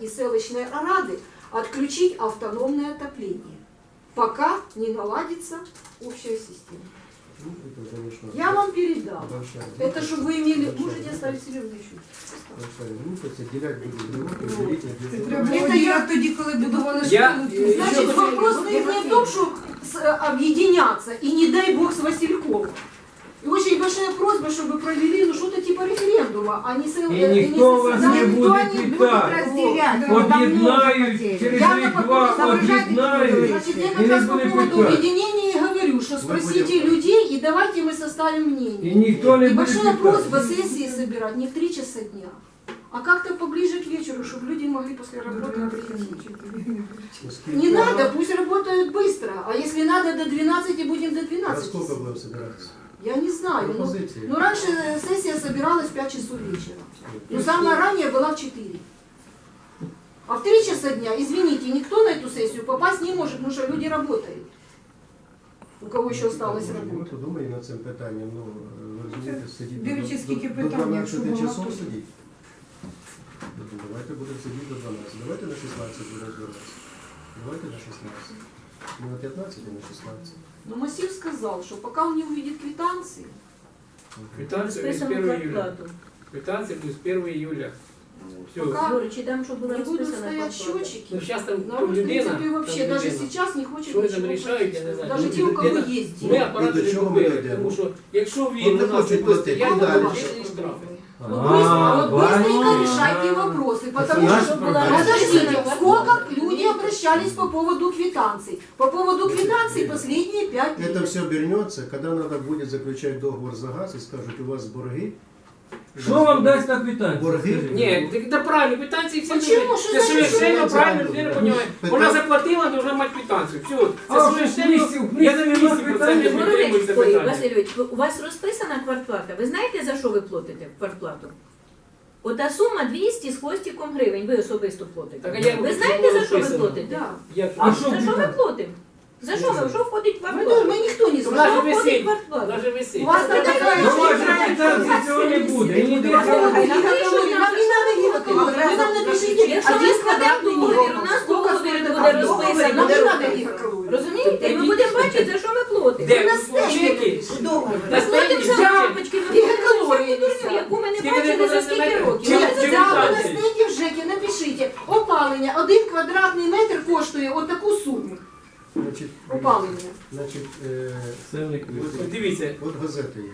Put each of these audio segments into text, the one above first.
из селочной Арады отключить автономное отопление, пока не наладится общая система. Ну, это, конечно, Я вам передам. большая Это группа. чтобы вы имели... Большая Можете группа. оставить Сережу еще. Большая группа, це ділять буде громади, деліть на дві Треба групи. було Это я- діяти тоді, коли будували Я- школу. Значит, Еще вопрос не в том, что с- э, объединяться, и не дай бог с Васильковым. И очень большая просьба, чтобы провели ну, что-то типа референдума, а не с- І э, ніхто вас создали- не никто буде не- питати. Об'єднають, через Я рік на два вопрос об'єднають Значит, я і как не раз по буде поводу питати. объединения и говорю, что спросите будем- людей и давайте мы составим І мнение. ніхто не И буде большая просьба питати. сессии собирать не в 3 часа дня, а как-то поближе к вечеру, чтобы люди могли после работы прийти. Наскільки- Не надо, пусть работают быстро, а если надо до 12, будем до На 12. сколько будемо збиратися? Я не знаю. Ну, Пропозиції. ну, раньше сессия собиралась в 5 часов вечера. Но самая ранняя была в 4. А в 3 часа дня, извините, никто на эту сессию попасть не может, потому что люди работают. У кого еще осталось Ми работа. подумаємо над цим питанням. Ну, ви розумієте, сидіти Дивлячись, до, скільки до, питань, до 12 якщо було часов готово. сидіти. Ну, Давайте будемо сидіти до 12. Давайте на 16 будемо збиратися. Давайте на 16. Не на 15, а на 16. Но Массив сказал, что пока он не увидит квитанции, Квитанція без 1 июля. Квитанція плюс 1 июля. Все. пока Юрич, і там, щоб була не будут розписана стоять квартплата. счетчики, Ну зараз там народ, в людина, принципе, вообще там даже людина. сейчас не хочет Що вони там ничего рішають, я не платить. знаю. Даже Ну, те, у кого людина- есть Ми деньги. апарати І до не чого ми купили, дійдемо? тому що якщо От він не у нас хочуть не платити, я і буду далі. платити штрафи. Вот А, быстро, вот быстренько понятно. решайте вопросы, потому Наша что проблема. Подождите, сколько люди обращались по поводу квитанций? По поводу квитанций последние пять Это все обернется, когда надо будет заключать договор за газ и скажут, у вас борги. Що вам дасть на квитанцію? Ні, це правильно, квитанції всі Почему? Що Це значить, що совершенно ви правильно, людина робите? Вона заплатила, должна мати квитанцію. Все, А, це совершенно... Я на місті місці це не питань? підтримується Ой, питання. У вас розписана квартплата. Ви знаєте, за що ви платите квартплату? Ота сума 200 з хвостиком гривень, ви особисто платите. Так, а я ви хочу, знаєте, щоб за що ви розписано. платите? Да. Як- А що За що ми квитанція? платимо? За що ви? Що входить в Мы, тоже- квартплату? мы никто не Вона знает. ж Що входить висить. в квартплату? Вона ж висить. У вас там такая Ну, ваша квитанція цього не буде. І ніде Вам цього не не буде. надо гигакалорий. Вы нам напишите Якщо ми один складемо квадратный договір, метр. у нас Сколько договір стоит буде этот розписано. договор? Нам не надо гигакалорий. Розумієте? І ми будемо бачити, за що ми платимо. Де? на У стенді чеки? Ми платимо за лампочки, ми платимо за калорії всяку дурню, яку ми не Скільки бачили за скільки років. Чи- Ми Да, ви на стенді в ЖЕКі напишіть, опалення, один квадратний метр коштує отаку суму. Значить, Опалення. значить е, Це не. От Дивіться, от газета є.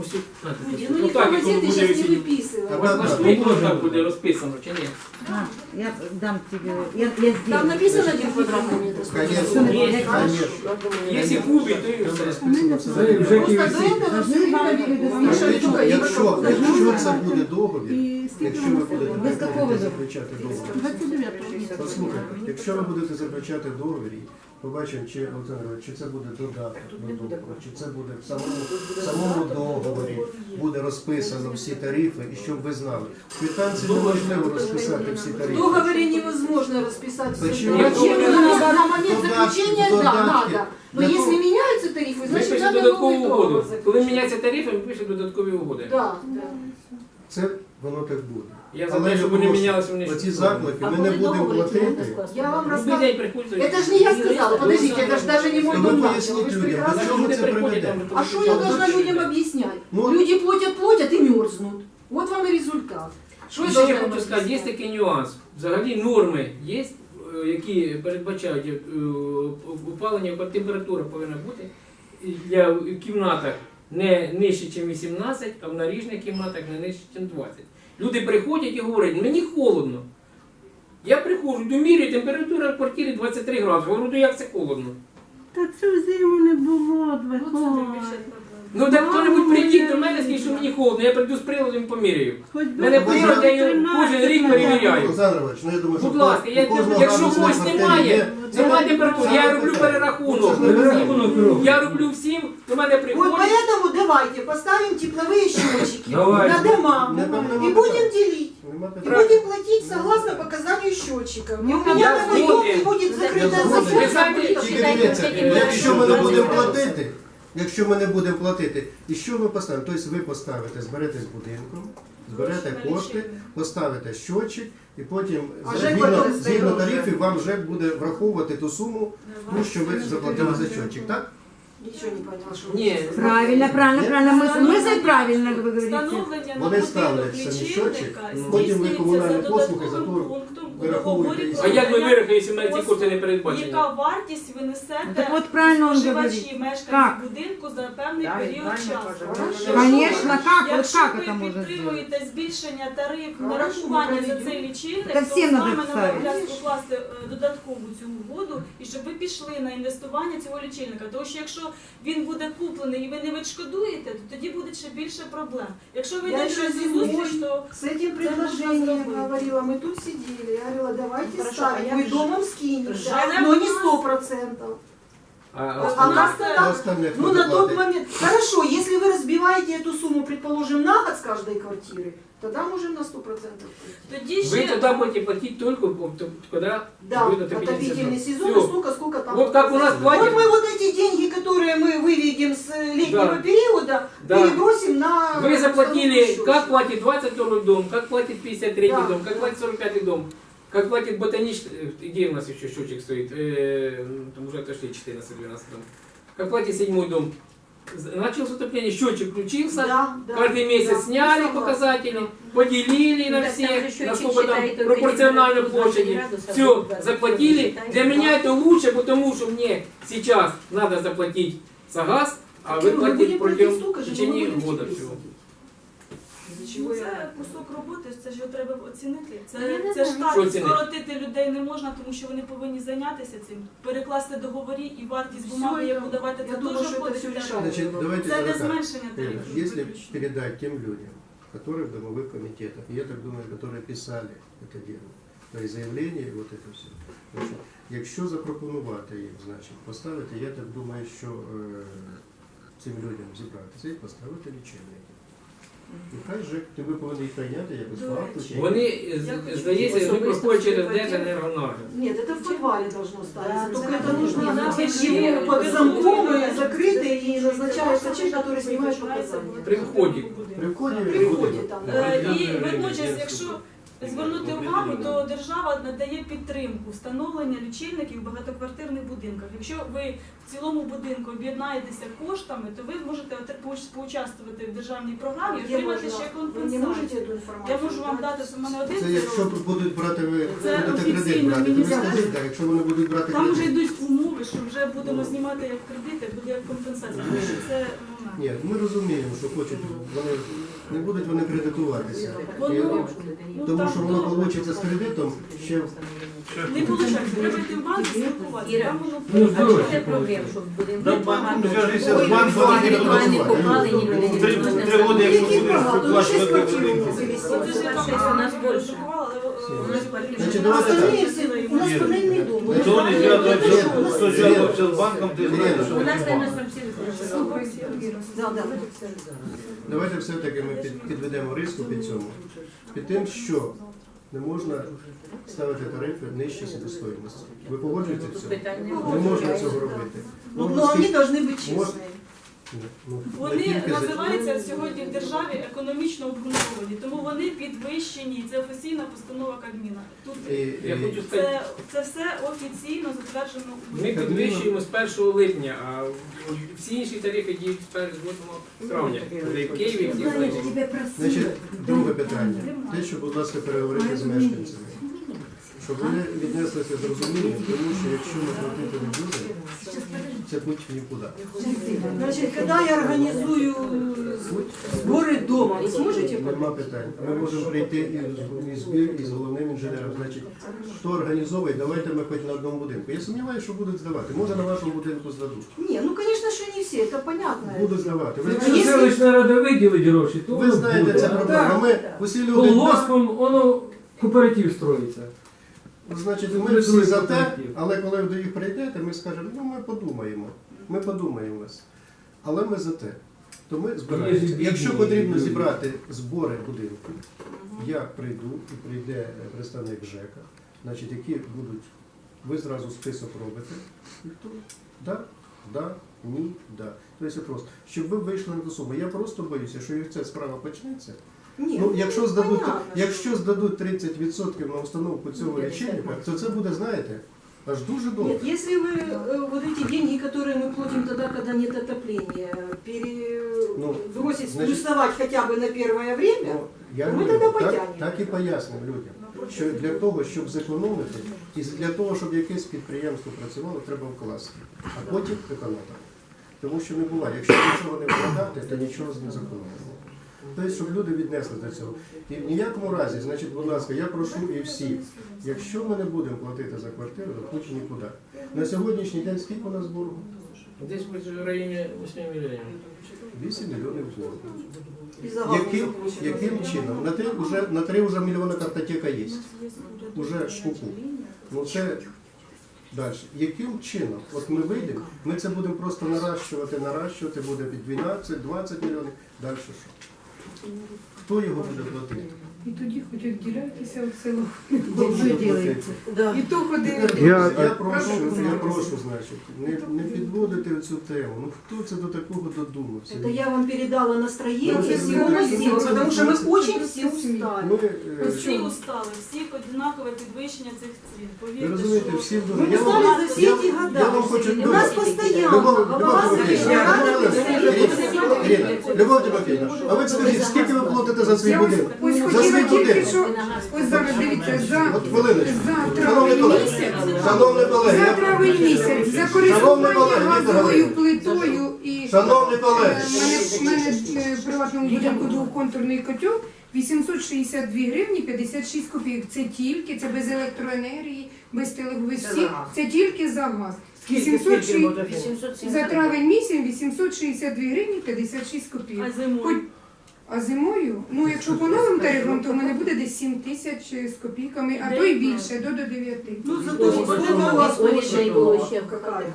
ось тут. а, Люди, тут ну так, никто як воно газеты буде сейчас не висіти. выписывает. Так, Вас да, влаштує, да. коли так буде розписано, чи ні? А, я дам тебе, я, я сделаю. Там написано один квадратный метр. Конечно, Є. конечно. Якщо кубик, то і все. Розписано все. Це вже Просто до висить. этого все Должны вам время предоставить. вешали Якщо, только якщо, гигакалорий. якщо це буде договір, И якщо ви будете Без какого будете договору? заключати договір, 29 послухайте, якщо ви будете заключати договір, і побачимо, чи Олександр, чи це буде додаток до договору, чи це буде в самому, в самому договорі буде розписано всі тарифи, і щоб ви знали. В квитанції неможливо розписати всі В тарифи. договоре невозможно расписать все. Почему? На, на момент заключения, да, надо. Но Для если того- меняются тарифы, Ми значит пишемо надо додаткову новый угоду. Коли міняться тарифи, ми пишемо додаткові угоди. Да, да. Це воно так буде. Я за Але те, я щоб вони прошу, мінялися, вони Оці ж- заклики А ми коли не будемо договори, чи можна платити. скласти? Я вам Другий рассказываю. день приходять. Это же не я сказала, подождите, это же даже не мой Ну, вы бумаг. поясните Вы же людям, прекрасно до чого Люди це приходять приведе? там. А что я должна людям объяснять? Ну, Люди платят, платят и мерзнут. Вот вам и результат. Что я Ще я должна хочу вам сказати, є объяснять? такий нюанс. Взагалі норми є, е, які передбачають е, опалення, температура повинна бути для в кімнатах не нижче, ніж 18, а в наріжних кімнатах не нижче, ніж 20. Люди приходять і говорять, мені холодно. Я приходжу, домірюю, температура в квартирі 23 градуси. Говорю, ну як це холодно? Та цю зиму не було, Ну, це двоє. більше проблем. Ну так хто-небудь прийдіть до мене, скажіть, що мені холодно, я прийду з приладом і поміряю. Хоч би Мене Ну, прилад, я його 13 кожен рік перевіряю. Олександр Іванович, ну я думаю, що Будь ласка, я, у кожного якщо градусна когось квартирі немає, є. немає температури, я роблю Це перерахунок. не Рахунок робить. Я роблю всім, до мене Вот приходять. поэтому давайте поставим тепловые счетчики Давайте. на дома Не проблема и будем такая. делить. Нема И питань. будем платить согласно показанию счетчика. И у меня Я на моем згоден. не будет закрыто Я згоден. Ви знаєте, закрыто. Тільки дивіться, якщо ми не будемо платити, якщо ми не будемо платити, і що ми поставимо? Тобто ви поставите, зберетесь будинком зберете Гроші на кошти, лічильник. поставите щотчик, і потім А згідно, ЖЕК буде згідно вже. тарифів вам вже буде враховувати ту суму, ту, що ви заплатили за щотчик, так? Ничего не поняла, что Ні. Правильно, правильно, правильно. Мысль, мысль правильно, вы говорите. Встановлення на Вони ставлять будинок самі щотчик, лічильника потім ви здійснюється комунальні за послуги за додатковим то пунктом у вираховуєте договорі і про А як ми надання вирахуємо, якщо ми ці послуг, кошти не передбачені? Яка вартість ви несете Ну, так вот правильно он споживачі, говорит. мешканці Как? будинку за певний період часу? Конечно, как? Вот Якщо как ви это можно сделать? підтримуєте збільшення тарифу Хорошо, нарахування ми за проведемо. цей лічильник, Та то всім саме надо на ставити. вас покласти е, додаткову цю угоду і щоб ви пішли на інвестування цього лічильника. Тому що якщо він буде куплений і ви не відшкодуєте, то тоді буде ще більше проблем. Якщо ви Я йдете ще зі зимою зустріч, то С этим можно предложением сделать. говорила, мы тут сидели, я говорила, давайте Хорошо, ставить, а мы як же- домом скинемся, Жаль, но не у нас- сто процентов. А, А остальне? нас А тогда, остальне хто ну на тот доплатить? момент, хорошо, если вы разбиваете эту сумму, предположим, на год с каждой квартиры, тогда можем на сто процентов. тоді Ви ще тоді будете платити тільки, коли Да, будет отопительный отопительный сезон, Всё. и сколько, сколько там. Вот как у нас Вот платят. мы вот эти деньги, которые мы выведем с э, летнего Да. периода, Да. перебросим на... Вы заплатили, установку как счётчика. платит 22 дом, как платит 53 Да, дом, как да. платит 45 дом, как платит ботанический, где у нас еще счетчик стоит, Э, ну, там уже отошли 14-12 дом, как платит седьмой дом. Началось отопление, счетчик включился, Да, да, каждый месяц да, сняли согласна. показатели, поделили на Ну, же всех, насколько там считает только пропорционально температуру 20 площади. Все, да, заплатили. Для меня 20. это лучше, потому что мне сейчас надо заплатить за газ, а вы Ну, платите против в течение года всего. Ну, це я... кусок роботи, це ж його треба оцінити. Ну, я Це, не це ж знаю. Що так, оцінити? скоротити людей не можна, тому що вони повинні зайнятися цим, перекласти договорі і вартість бумаги, я- яку давати, я це думаю, теж що це входить все в рішає. тариф. Значит, давайте Це не тогда так. зменшення Э, тарифу. Если виключно. передать тем людям, которые в домовых комитетах, и я так думаю, которые писали это дело, то есть заявление, вот это все. Значить, якщо запропонувати їм, значить, поставити, я так думаю, що е, цим людям зібратися і поставити лічильники. І хай же ви повинні їх прийняти як безплатно. чи- Вони, Я з- хочу здається, вони особисто проходять через свою квартиру. Держенергонагляд. Нет, это в подвале должно ставиться. Да, Только да, это да, нужно да, на да, почему да, под да, замком да, и закрыто, и назначается человек, который снимает показания. При вході. При вході в Приходит будинок. там. Е, да. І водночас, якщо звернути увагу, то держава надає підтримку встановлення лічильників в багатоквартирних будинках. Якщо ви в цілому будинку об'єднаєтеся коштами, то ви можете поучаствувати в державній програмі і отримати ще компенсацію. Я можу вам дати в мене один Це якщо будуть брати ви Це будете кредит офіційно брати, то ви міністерство. якщо вони будуть брати Там вже йдуть умови, що вже будемо знімати як кредити, буде як компенсація. Тому що це ну. Ні, ми розуміємо, що хочуть, вони не будуть вони кредитуватися. Воно- І- Ну, Тому там що воно вийде з кредитом ще Не виходить, треба йти в банк і спілкуватися. Іра, Там воно Ну, А здорово. чи це проблем, що в будинку Да, багато ну, зв'яжися з банком, будуть купалені, люди не Три- можна три роки, як Яких будеш багато? Ну, шесть оплачувати квартир будинки. могут. Це ж я там Шесть, у нас більше. але е, Значить, давайте так. У нас дом. у нас Хто не панельный зв'язувався, дом. У нас хто зв'язувався з банком, ти знаєш, що У нас, це наверное, банк. совсем Да, да. давайте все-таки ми під, підведемо риску під цьому. Під тим, що не можна ставити тарифи нижче себестоїмості. Ви погоджуєтеся з цим? Питань Не немає. можна цього робити. Ну, Можна но они скільки- должны быть Мож- честные. ну, не Вони називаються сьогодні в державі економічно обґрунтовані, тому вони підвищені. Це офіційна постанова Кабміна. Тут І, Я і, хочу сказати, це, це все офіційно затверджено. ми підвищуємо з 1 липня, а всі інші тарифи діють з 8 травня. В Києві, всі просили. Значить, друге питання. Те, що, будь ласка, переговорити з мешканцями Щоб вони віднеслися з розумінням, тому що якщо ми платити не будемо, це путь в нікуди. Значит, когда я организую сборы дома, вы сможете Нема питань. Ми можемо прийти і з- і збір, і з головним інженером. Значить, хто організовує, давайте ми хоч на одному будинку. Я сумніваюся, що будуть здавати. Може на вашому будинку здадуть. Не, ну конечно, что не все, это понятно. Будуть здавати. Ви, Якщо Якщо- селищна рада виділить гроші, то ви воно знаєте, буде. це А проблема. так, Ми усі люди. Колгоспом воно кооператив строїться. Значить, ми всі за те, але коли ви до їх прийдете, ми скажемо, ну ми подумаємо. Ми подумаємо вас. Але ми за те. То ми збираємося. Якщо потрібно зібрати збори будинку, я прийду і прийде представник ЖЕКа, значить, які будуть, ви зразу список робите. І хто? Да, да, ні, да. Тобто просто, щоб ви вийшли на ту суму. Я просто боюся, що як ця справа почнеться, Ні, Ну, якщо здадуть, понятно, якщо здадуть 30% на установку цього лічильника, то це буде, знаєте, аж дуже довго. Нет, если вы э, вот эти деньги, которые мы платим тогда, когда нет отопления, пере... Ну, бросить, значит- сплюсовать хотя бы на первое время, Ну, я Ми говорю, тоді так, потягнемо. так і пояснюю людям, що для того, щоб зекономити, і для того, щоб якесь підприємство працювало, треба вкласти, а потім економити. Тому що не буває, якщо нічого не вкладати, то нічого не зекономимо. Тобто, щоб люди віднесли до цього. І в ніякому разі, значить, будь ласка, я прошу і всіх, якщо ми не будемо платити за квартиру, то хоч нікуди. На сьогоднішній день скільки у нас боргу? Десь в районі 8 мільйонів. 8 мільйонів боргу. Яким, яким чином? На три вже, на три вже мільйони картотека є. Уже куку. Ну це далі. Яким чином? От ми вийдемо, ми це будемо просто наращувати, наращувати, буде від 12-20 мільйонів. Далі що? Хто його буде платити? І тоді хоч відділяйтеся від село. Хто буде платити? Да. І то ходи. Я, я прошу, я прошу, значить, не, не підводити цю тему. Ну хто це до такого додумався? Это я вам передала настроение Ну, это всего не- массива, это потому что мы не- очень все устали. Ми, е, Всі устали, всіх однакове підвищення цих цін. ви Повірте, розумієте, що всі Мы дуже. Я вам- устали за все я- эти я года. вам хочу У нас Любов- постоянно Любов голова Тимофіївна, Ирина, Ирина, Ирина, Любов Тимофіївна, а ви скажіть, скільки ви платите за свій Я ось, будинок? Ось хотіла тільки що, ось зараз дивіться, за, От хвилиночку. за Шановні травень колеги, місяць, шановні колеги, за я- травень місяць, за користування колеги, газовою плитою і Шановні Е, колеги, в мене, в мене е, в приватному будинку двохконтурний котел. 862 гривні 56 копійок. Це тільки, це без електроенергії, без всіх, це тільки за газ. 860 за травень місяць 862 гривні 56 копійок. а зимою. Хоч- А зимою, ну якщо по новим тарифам, то в мене буде десь 7 тисяч з копійками, а то й більше, до, до 9. Ну, зато сколько у вас Сонячний було ще. Какая?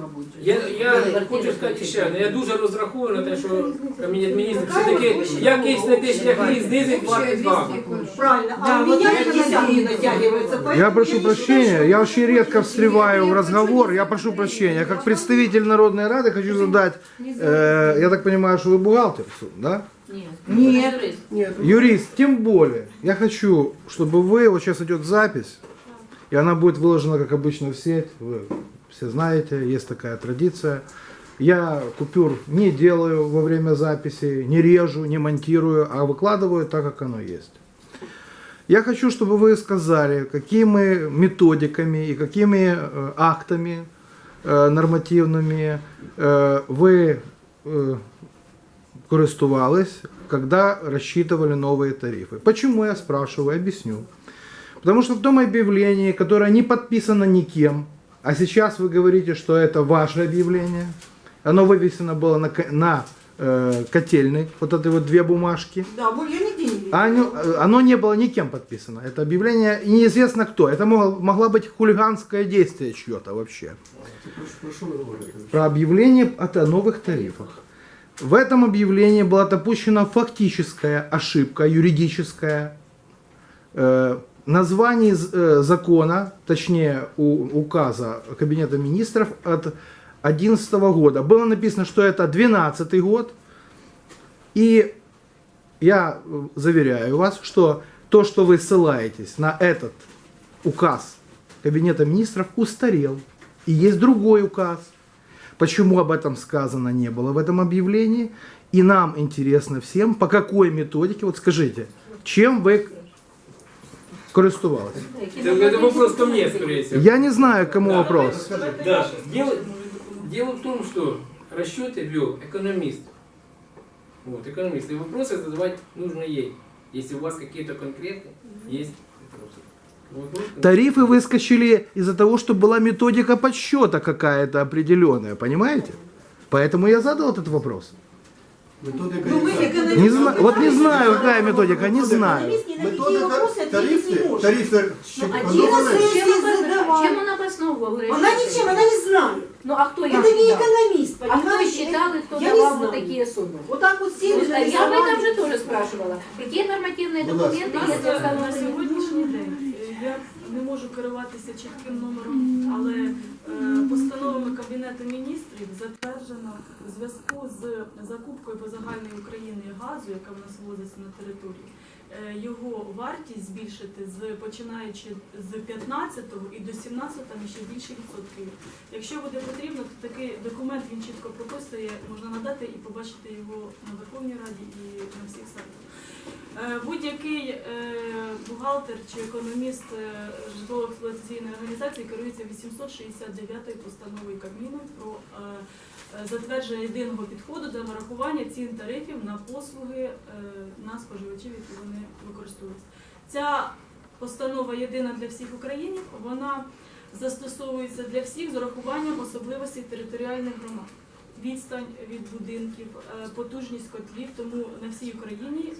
Я, я хочу сказати ще одне, я дуже розраховую на те, що Кабінет міністрів все-таки якийсь на те шляхи знизить вартість газу. Правильно, а у меня 50 не натягивается, поэтому Я прошу не прощения, считаю, я что очень редко это встреваю в не разговор, я прошу прощения. Как представитель Народной Рады хочу задать, э, я так понимаю, что вы бухгалтер, да? Ні. Ні. ні, Юрист, тем более, я хочу, чтобы вы, вот сейчас идет запись, и она будет выложена, как обычно, в сеть, вы все знаете, есть такая традиция. Я купюр не делаю во время записи, не режу, не монтирую, а выкладываю так, как оно есть. Я хочу, чтобы вы сказали, какими методиками и какими э, актами э, нормативными э, вы э, користувались, когда рассчитывали новые тарифы. Почему я спрашиваю, объясню. Потому что в том объявлении, которое не подписано никем, а сейчас вы говорите, что это ваше объявление, оно вывесено было на, на э, котельной, вот эти вот две бумажки, Да, я нигде не видела. а оно, э, оно не было никем подписано. Это объявление и неизвестно кто. Это могло, могло быть хулиганское действие чье-то вообще. про, про объявление о новых тарифах. В этом объявлении была допущена фактическая ошибка юридическая. Э, название э, закона, точнее указа Кабинета министров от 2011 года было написано, что это 2012 год. И я э, заверяю вас, что то, что вы ссылаетесь на этот указ Кабинета министров, устарел. И есть другой указ. Почему об этом сказано не было в этом объявлении? И нам интересно всем, по какой методике, вот скажите, чем вы користувались? Це, це вопрос ко мне, скорее всего. Я не знаю, кому вопрос. Да. Дело, дело в том, что расчеты вел экономист. Вот, экономист. И вопросы задавать нужно ей. Если у вас какие-то конкретные есть Тарифы выскочили из-за того, что была методика подсчета какая-то определенная, понимаете? Поэтому я задал этот вопрос. Методика Ну, вы яка? экономист. Не знаю, вот не знаю, какая методика, не знаю. Экономист ни на какие Методика вопросы ответить не тарифи, может. тарифи, що Ну, а одну чим, хвилиночку. чим, задавала. чим вона обосновувала? Она ничем, она не знает. Ну а хто їх Это не считав? экономист, А хто понимаете? считали, хто Я не давав знаю. вот такие суммы? Вот так вот сели, Вот, а Я об этом нарисовали. же тоже спрашивала. Какие нормативные Будь ласка. документы У нас есть е, на установлены? сьогоднішній день е, Я не можу керуватися чітким номером, але е, постановами Кабінету міністрів затверджено в зв'язку з закупкою по загальній Україні газу, яка в нас ввозиться на територію, е, його вартість збільшити з починаючи з 15-го і до 17-го ще більше відсотків. Якщо буде потрібно, то такий документ він чітко прописує, можна надати і побачити його на Верховній Раді і на всіх сайтах. Е, Будь-який е, бухгалтер чи економіст е, житлово-експлуатаційної організації керується 869 постановою Кабміну про затвердження єдиного підходу до нарахування цін тарифів на послуги на споживачів, які вони використовують. Ця постанова єдина для всіх українців, вона застосовується для всіх з урахуванням особливостей територіальних громад. Відстань від будинків, потужність котлів, тому на всій Україні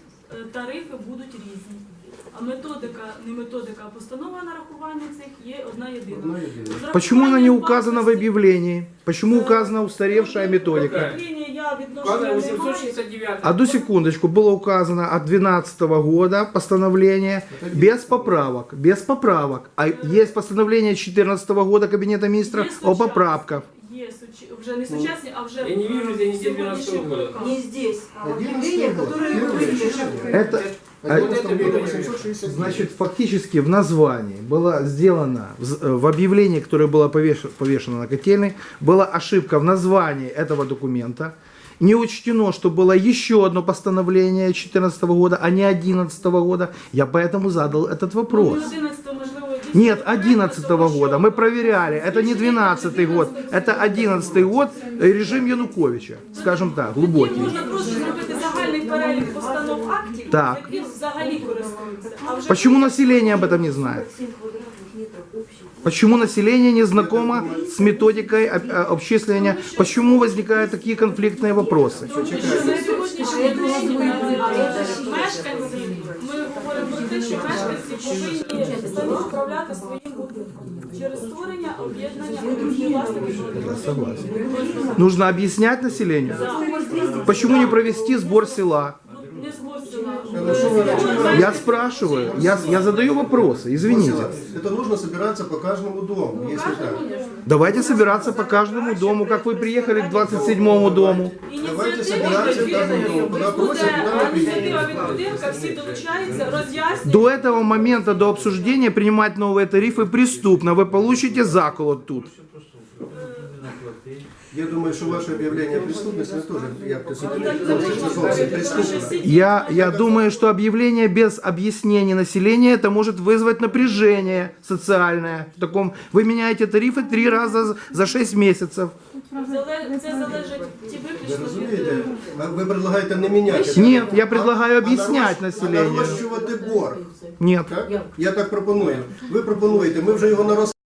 тарифи будуть різні. А методика, не методика, а постанова нарахування цих є одна єдина. Одна єдина. З Почему она не указана в объявлении? Почему указана устаревшая методика? Об'явлення я відношення не маю. 869. Одну секундочку, было указано от 2012 года постановление без поправок, без поправок. А есть постановление 2014 года Кабинета министров о поправках. Є суча- вже не сучасні, а вже Я не вижу, где они в 12 сьогоднішніх года. роках. Не здесь, а в 11 объявлениях, год. которые Первый вы видите. совершенно. Это, 11 это года было. 869. значит, фактически в названии было сделано, в- в объявлении, которое было повеш- повешено на котельной, была ошибка в названии этого документа. Не учтено, что было еще одно постановление 2014 года, а не 2011 года. Я поэтому задал этот Ну, вопрос. 11 можливо, дійсно Нет, неправильно, 11 тому що года. Мы проверяли. Это не 12 год. Это 11 год. э, Режим Януковича. Скажем так, Тоді глубокий. можна просто зробити загальний перелік постанов актів, Так. яким взагалі користуються. А вже Почему население об этом не знает? Почему население не знакомо с методикой об- э, обчисления? Почему возникают такие конфликтные вопросы? Тому що на сьогоднішній день е, мешканці, ми говоримо про те, що мешканці повинні самі управляти своїм будинком через створення об'єднання власників Я согласен. Нужно объяснять населению. Почему не провести сбор села? Я спрашиваю, я, я задаю вопросы, извините. Это нужно собираться по каждому дому, если так. Давайте собираться по каждому дому, как вы приехали к 27 дому. Давайте собираться в каждом дому. Куда просят, туда мы приедем. Ініціатива від будинка, всі долучаються, роз'яснюють. До этого момента, до обсуждения, принимать новые тарифы преступно. Вы получите заколот тут. Я думаю, что ваше объявление преступности тоже, я преступно. Я, я думаю, что объявление без объяснения населения это может вызвать напряжение социальное. В таком, вы меняете тарифы три раза за- за 6 месяцев. Зале- Це залежить ті Вы виключно від разумеете? А Вы предлагаете не менять. это, Нет, я предлагаю а объяснять нарощ- населению. А нарощувати борг. Нет. Так? Я так пропоную. Ви пропонуєте, ми вже його наростили.